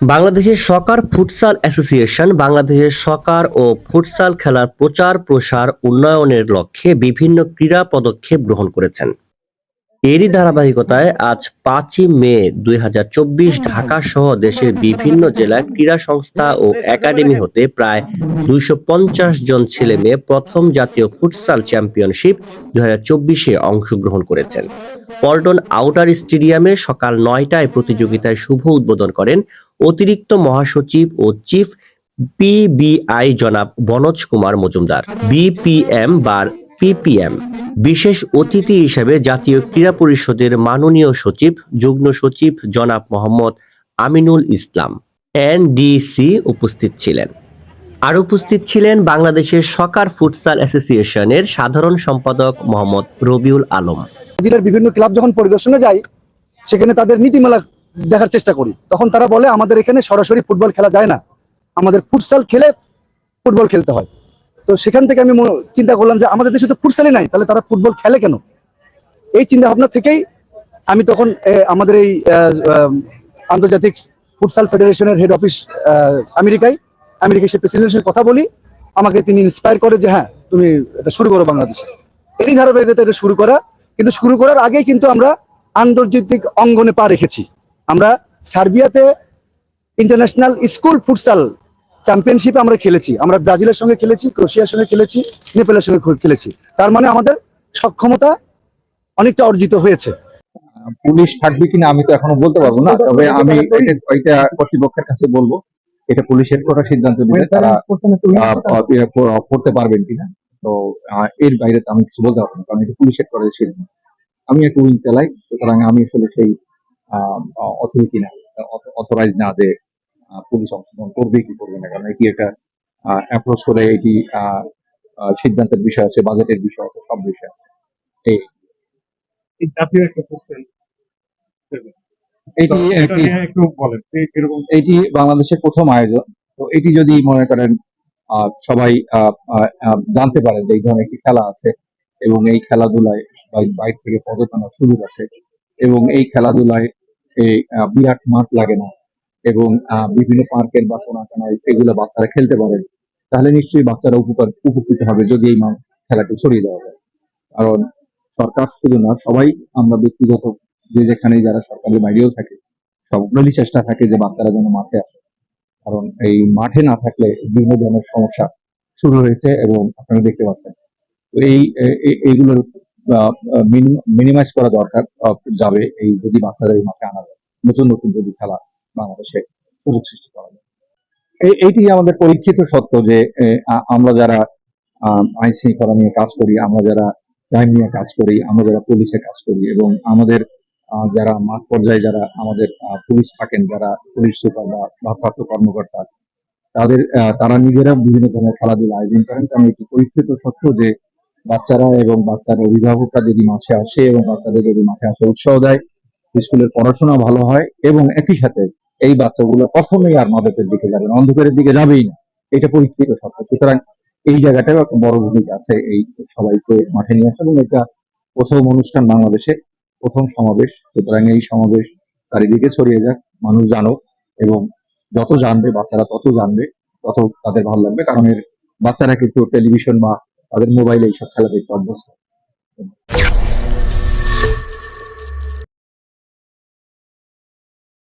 বাংলাদেশের সকার futsal association, বাংলাদেশের সকার ও futsal খেলার প্রচার প্রসার উন্নয়নের লক্ষ্যে বিভিন্ন ক্রীড়া পদক্ষেপ গ্রহণ করেছেন। এরই ধারাবাহিকতায় আজ পাঁচই মে দুই হাজার চব্বিশ ঢাকা সহ দেশের বিভিন্ন জেলায় ক্রীড়া সংস্থা ও একাডেমি হতে প্রায় দুইশো পঞ্চাশ জন ছেলে মেয়ে প্রথম জাতীয় ফুটসাল চ্যাম্পিয়নশিপ দুই হাজার চব্বিশে অংশগ্রহণ করেছেন। পল্টন আউটার স্টেডিয়ামে সকাল নয়টায় প্রতিযোগিতায় শুভ উদ্বোধন করেন অতিরিক্ত মহাসচিব ও চিফ পিবিআই জনাব বনজ কুমার মজুমদার। বিপিএম বা পিপিএম। বিশেষ অতিথি হিসেবে জাতীয় ক্রীড়া পরিষদের মাননীয় সচিব, যুগ্ম সচিব জনাব মোহাম্মদ আমিনুল ইসলাম। এনডিসি উপস্থিত ছিলেন। আর উপস্থিত ছিলেন বাংলাদেশের সকার ফুটসাল অ্যাসোসিয়েশনের সাধারণ সম্পাদক মোহাম্মদ রবিউল আলম। জেলার বিভিন্ন ক্লাব যখন পরিদর্শনে যাই সেখানে তাদের নীতিমালা দেখার চেষ্টা করি। তখন তারা বলে, আমাদের এখানে সরাসরি ফুটবল খেলা যায় না। আমাদের ফুটসাল খেলে ফুটবল খেলতে হয়। তো সেখান থেকে আমি চিন্তা করলাম যে আমাদের দেশে তো ফুটসালই নাই, তাহলে তারা ফুটবল খেলে কেন? এই চিন্তা ভাবনা থেকেই আমি তখন আমাদের এই আন্তর্জাতিক ফুটসাল ফেডারেশনের হেড অফিস আমেরিকায় আমেরিকায় সে প্রেসিডেন্টের সঙ্গে কথা বলি, আমাকে তিনি ইন্সপায়ার করে যে হ্যাঁ তুমি এটা শুরু করো বাংলাদেশে। এরই ধারাবাহিকতা এটা শুরু করা, কিন্তু শুরু করার আগেই কিন্তু আমরা আন্তর্জাতিক অঙ্গনে পা রেখেছি। আমরা সার্বিয়াতে ইন্টারন্যাশনাল স্কুল ফুটসাল চ্যাম্পিয়নশিপে আমরা খেলেছি। আমরা ব্রাজিলের সঙ্গে খেলেছি ক্রোশিয়ার সঙ্গে খেলেছি নেপালের সঙ্গে খেলেছি। তার মানে আমাদের সক্ষমতা অনেকটা অর্জিত হয়েছে। পুলিশ থাকবে কিনা আমি তো এখনও বলতে পারব না তবে আমি এটা কর্তৃপক্ষের কাছে বলব এটা পুলিশের করা সিদ্ধান্ত নিবে তারা করতে পারবেন কিনা। তো এর বাইরে তো আমি কিছু বলতে পারব না কারণ এটা পুলিশের করা সিদ্ধান্ত। আমি একটা উইং চালাই সুতরাং আমি আসলে সেই অথরিটি না অথরাইজ না যে পুলিশ অংশগ্রহণ করবে কি করবে না কারণ এটি একটা অ্যাপ্রোচ করে এটি সিদ্ধান্তের বিষয় আছে বাজেটের বিষয় আছে সব বিষয় আছে। এই। জাতীয় একটা ফুটসেল এটি একটি বলেন এটি বাংলাদেশের প্রথম আয়োজন তো এটি যদি মনে করেন আহ, সবাই জানতে পারে যে এই ধরনের একটি খেলা আছে এবং এই খেলাধুলায় বাই- বাইরে থেকে পদক আনার সুযোগ আছে এবং এই খেলাধুলায় এই বিরাট মাঠ লাগে না। এবং বিভিন্ন পার্কের বা কোনাকানায় এগুলো বাচ্চারা খেলতে পারে। তাহলে নিশ্চয়ই বাচ্চারা উপকার, উপকৃত হবে যদি এই খেলাটি সরিয়ে দেওয়া হয় কারণ সরকার শুধু না, সবাই আমরা ব্যক্তিগত যে যেখানে যারা সরকারের বাইরেও থাকে সবগুলোরই চেষ্টা থাকে যে বাচ্চারা যেন মাঠে আসে। কারণ এই মাঠে না থাকলে বিভিন্ন ধরনের সমস্যা শুরু হয়েছে এবং আপনারা দেখতে পাচ্ছেন। তো এই এইগুলোর মিনিমাইজ করা দরকার যাবে এই যদি বাচ্চারা এই মাঠে আনা যায়। নতুন নতুন যদি খেলা বাংলাদেশে সুযোগ সৃষ্টি করা যায়। এইটি আমাদের পরীক্ষিত সত্য যে আমরা যারা আইন শৃঙ্খলা নিয়ে কাজ করি, আমরা যারা ক্রাইম নিয়ে কাজ করি, আমরা যারা পুলিশে কাজ করি এবং আমাদের যারা মাঠ পর্যায়ে যারা আমাদের পুলিশ থাকেন, যারা পুলিশ সুপার বা ভারপ্রাপ্ত কর্মকর্তা, তাদের তারা নিজেরা বিভিন্ন ধরনের খেলাধুলা আয়োজন করেন কারণ এটি পরীক্ষিত সত্য যে, বাচ্চারা এবং বাচ্চার অভিভাবকরা যদি মাঠে আসে এবং বাচ্চাদের যদি মাঠে আসে উৎসাহ দেয়, স্কুলের পড়াশোনা ভালো হয় এবং একই সাথে এই বাচ্চাগুলো কখনোই আর মাদকের দিকে যাবে না, অন্ধকারের দিকে যাবেই না। এটা পরীক্ষিত সত্য। সুতরাং এই জায়গাটাও একটা বড় ভূমিকা আছে এই সবাইকে মাঠে নিয়ে আসা এবং এটা প্রথম অনুষ্ঠান বাংলাদেশে, প্রথম সমাবেশ। সুতরাং এই সমাবেশ চারিদিকে ছড়িয়ে যাক, মানুষ জানুক এবং যত জানবে বাচ্চারা তত জানবে, তত তাদের ভালো লাগবে। কারণ এর বাচ্চারা কিন্তু টেলিভিশন বা তাদের মোবাইলে এইসব খেলা দেখতে অভ্যস্ত।